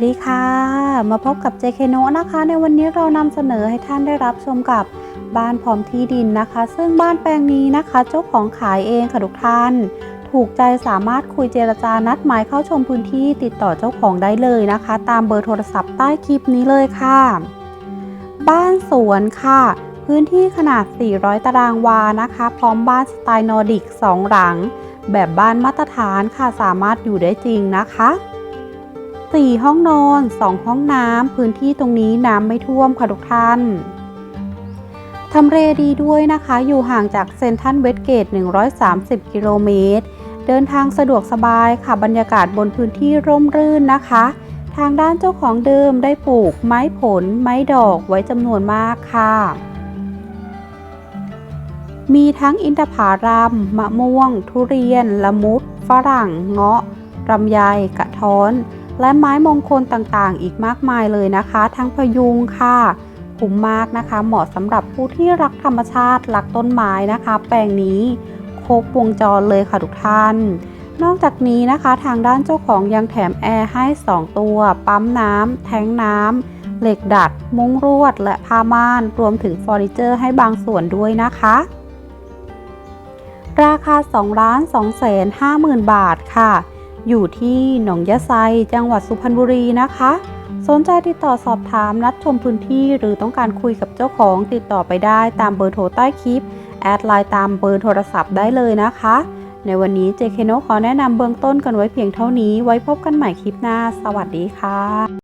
สวัสดีค่ะ มาพบกับ JK n o นะคะ ในวันนี้เรานำเสนอให้ท่านได้รับชมกับบ้านพร้อมที่ดินนะคะ ซึ่งบ้านแปลงนี้นะคะ เจ้าของขายเองค่ะทุกท่าน ถูกใจสามารถคุยเจรจานัดหมายเข้าชมพื้นที่ติดต่อเจ้าของได้เลยนะคะ ตามเบอร์โทรศัพท์ใต้คลิปนี้เลยค่ะ บ้านสวนค่ะ พื้นที่ขนาด 400 ตารางวานะคะ พร้อมบ้านสไตล์นอร์ดิก 2 หลัง แบบบ้านมาตรฐานค่ะสามารถอยู่ได้จริงนะคะ 4 ห้องนอน 2 ห้องน้ำพื้นที่ตรงนี้น้ำไม่ท่วมค่ะทุกท่านทำเลดีด้วยนะคะ อยู่ห่างจากเซนทรัลเวสเกต 130 กิโลเมตร เดินทางสะดวกสบายค่ะ บรรยากาศบนพื้นที่ร่มรื่นนะคะ ทางด้านเจ้าของเดิมได้ปลูกไม้ผล ไม้ดอกไว้จำนวนมากค่ะ มีทั้งอินทผลัมมะม่วง ทุเรียน ละมุด ฝรั่ง เงาะลำไย กระท้อน และไม้มงคลต่างๆ อีกมากมายเลยนะคะ ทั้งพยุงค่ะคุ้มมากนะคะ เหมาะสำหรับผู้ที่รักธรรมชาติรักต้นไม้นะคะ แปลงนี้ครบวงจรเลยค่ะทุกท่าน นอกจากนี้นะคะทางด้านเจ้าของยังแถมแอร์ให้ 2 ตัว ปั๊มน้ำแทงน้ำเหล็กดัด มุ้งรวด และผ้าม่าน รวมถึงเฟอร์นิเจอร์ให้บางส่วนด้วยนะคะ ราคา2ล้าน2แสน5หมื่นบาทค่ะ อยู่ที่หนองยะไซ จังหวัดสุพรรณบุรีนะคะ สนใจติดต่อสอบถามนัดชมพื้นที่หรือต้องการคุยกับเจ้าของติดต่อไปได้ตามเบอร์โทรใต้คลิป แอดไลน์ตามเบอร์โทรศัพท์ได้เลยนะคะ ในวันนี้ JK n o ขอแนะนำเบื้องต้นกันไว้เพียงเท่านี้ ไว้พบกันใหม่คลิปหน้า สวัสดีค่ะ